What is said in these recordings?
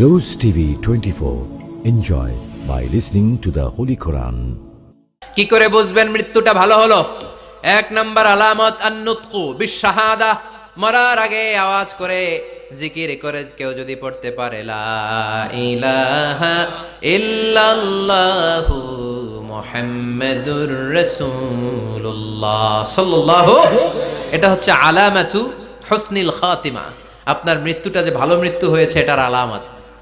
Rose TV 24. Enjoy by listening to the Holy Quran. কি করে বুঝবেন মৃত্যুটা ভালো হলো এক নাম্বার আলামত আন্নুতকু বিশাহাদা মরার আগে আওয়াজ করে, জিকির করে কেউ যদি পড়তে পারে, লা ইলাহা ইল্লাল্লাহু মুহাম্মাদুর রাসূলুল্লাহ সাল্লাল্লাহু, এটা হচ্ছে আলামাতু হুসনিল খাতিমা আপনার মৃত্যুটা যে ভালো মৃত্যু হয়েছে, এটার আলামত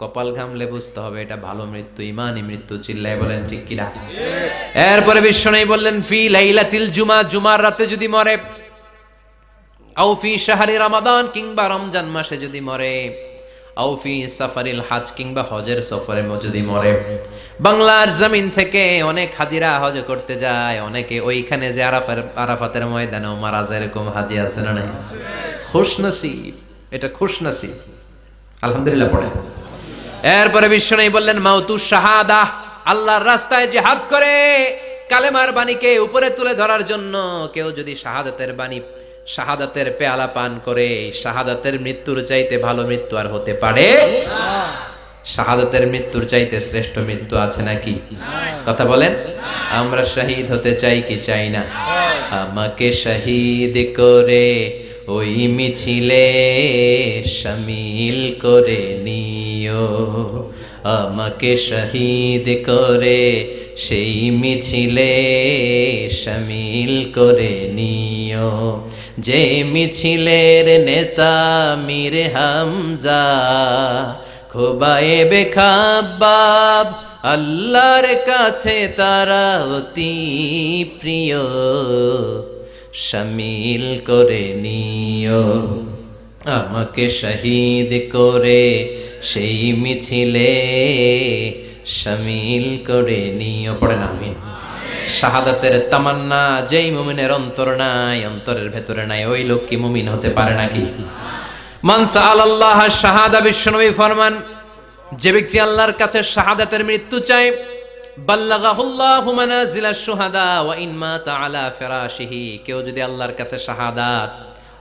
কপাল ঘামলে বুঝতে হবে, এটা ভালো মৃত্যু ইমানি মৃত্যু, চিল্লায় বলেন, ঠিক কিনা? এরপরে বিশ্বনাই বললেন, ফি লাইলাতিল জুমা, জুমার রাতে যদি মরে কিংবা রমজান মাসে যদি মরে সাফারিল হাজ কিংবা হজের সফরে যদি মরে। বাংলার জমিন থেকে অনেক হাজিরা হজ করতে যায়, অনেকে ওইখানে যে আরাফাতের ময়দানেও মারা যায়, এরকম হাজি আছে না নাই? খুশ নসিব এটা খুশ নসিব আলহামদুলিল্লাহ পড়ে এরপরে বিশ্বনাই বললেন, মাউতু শাহাদা, আল্লাহর রাস্তায় জিহাদ করে। কালেমার বাণীকে উপরে তুলে ধরার জন্য কেউ যদি শাহাদাতের বাণী, শাহাদাতের পেয়ালা পান করে, শাহাদাতের মৃত্যুর চাইতে ভালো মৃত্যু আর হতে পারে? শাহাদাতের মৃত্যুর চাইতে শ্রেষ্ঠ মৃত্যু আছে নাকি? কথা বলেন, আমরা শহীদ হতে চাই কি চাই না? আমাকে শহীদ করে ওই মিছিলে শামিল করে নিও আমাকে শহীদ করে সেই মিছিলে শামিল করে নিও। যে মিছিলের নেতা মীর হামজা, খোবায়ে খাবাব আল্লাহর কাছে তারা অতি প্রিয়। শামিল করে নিও। আমাকে শহীদ করে সেই মিছিলে শামিল করে নিও। পড়ে না আমি শাহাদাতের তামান্না, যেই মুমিনের অন্তর নাই, অন্তরের ভেতরে নাই, ওই লোক কি মুমিন হতে পারে নাকি? মানসা আল্লাহ শাহাদা, বিশ্বনবী ফরমান, যে ব্যক্তি আল্লাহর কাছে শাহাদাতের মৃত্যু চায় কেউ যদি আল্লাহর কাছে শাহাদাত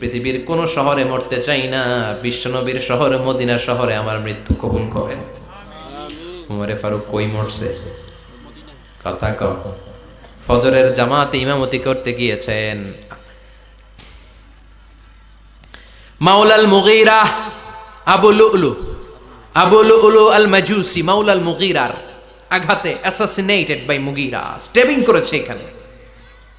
পৃথিবীর কোন শহরে মরতে চাই না বিশ্বনবীর শহরে মদিনা শহরে আমার মৃত্যু কবুল করেন। উমরে ফারুক কই মরছে? কথা কম ফজরের জামাতে ইমামতি করতে গিয়েছেন। মাওলাল মুগীরা আবু লুলু আবু লুলু আল মাজুসি মাওলাল মুগীরার আঘাতে অ্যাসাসিনেটেড বাই মুগীরা। স্টেবিং করেছে এখানে।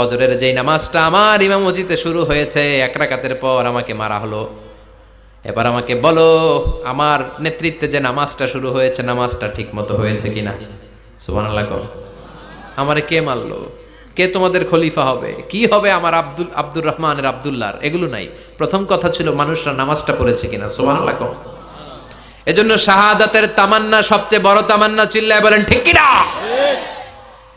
ফজরের যেই নামাজটা আমার ইমামজিতে শুরু হয়েছে, এক রাকাতের পর আমাকে মারা হলো। এবার আমাকে বলো, আমার নেতৃত্বে যে নামাজটা শুরু হয়েছে, নামাজটা ঠিক মতো হয়েছে কিনা? কও। আমারে কে মারলো? কে তোমাদের খলিফা হবে? কি হবে আমার আব্দুল, আব্দুর রহমানের আব্দুল্লাহর? এগুলো নাই। প্রথম কথা ছিল মানুষরা নামাজটা পড়েছে কিনা? কম এজন্য শাহাদাতের তামান্না, সবচেয়ে বড় তামান্না চিল্লায় বলেন, ঠিক কিনা?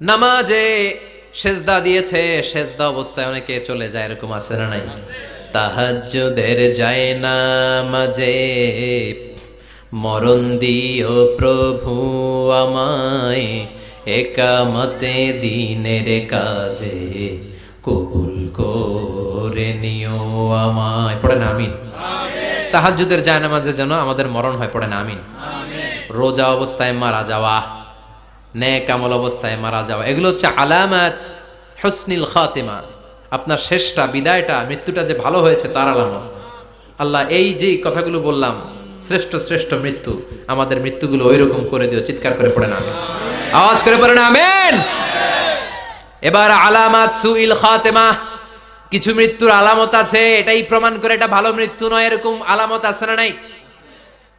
নামাজে সেজদা দিয়েছে সেজদা অবস্থায় অনেকে চলে যায় এরকম আছে না নাই? তাহাজ্জুদের যায় নামাজে। মরণ দিও প্রভু আমায় একামতে দিনের কাজে। কবুল করে নিও আমায়। পড়েন আমিন? তাহাজ্জুদের যায় নামাজে যেন আমাদের মরণ হয় পড়েন আমিন। রোজা অবস্থায় মারা যাওয়া। ন্যাক আমল অবস্থায় মারা যাওয়া। এগুলো হচ্ছে আলামাত হসনিল খাতেমা। আপনার শেষটা, বিদায়টা, মৃত্যুটা যে ভালো হয়েছে তার আলামত। আল্লাহ এই যে কথাগুলো বললাম, শ্রেষ্ঠ শ্রেষ্ঠ মৃত্যু, আমাদের মৃত্যুগুলো ওই রকম করে দিও, চিৎকার করে পড়ে না আওয়াজ করে পড়েন আমেন। এবার আলামাত সুইল খাতেমা, কিছু মৃত্যুর আলামত আছে, এটাই প্রমাণ করে এটা ভালো মৃত্যু নয়, এরকম আলামত আছে না নাই?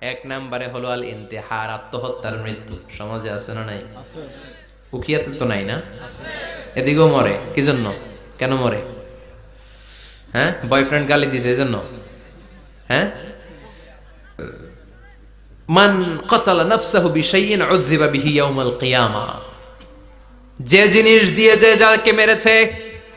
এক নাম্বারে হলো আল ইন্তেহার আত্মহত্যার মৃত্যু। সমাজে আছে না নাই? উখিয়াতে তো নাই না? এদিকেও মরে কি জন্য কেন মরে? হ্যাঁ? বয়ফ্রেন্ড গালি দিছে এই জন্য হ্যাঁ? মান কতালা নাফসাহু বিশাইইন উযযিবা বিহি ইয়াউমাল কিয়ামা। যে জিনিস দিয়ে যে যাকে মেরেছে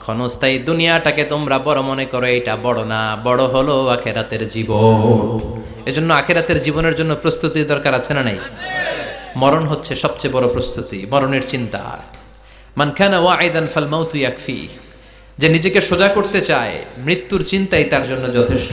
ক্ষণস্থায়ী দুনিয়াটাকে তোমরা বড় মনে করো এটা বড় না, বড় হলো আখেরাতের জীবন। এজন্য আখেরাতের জীবনের জন্য প্রস্তুতি দরকার আছে না নাই? মরণ হচ্ছে সবচেয়ে বড় প্রস্তুতি, মরণের চিন্তা। মানখানা ওয়াইদান ফাল মাউতু ইয়াকফি। যে নিজেকে সোজা করতে চায়, মৃত্যুর চিন্তাই তার জন্য যথেষ্ট।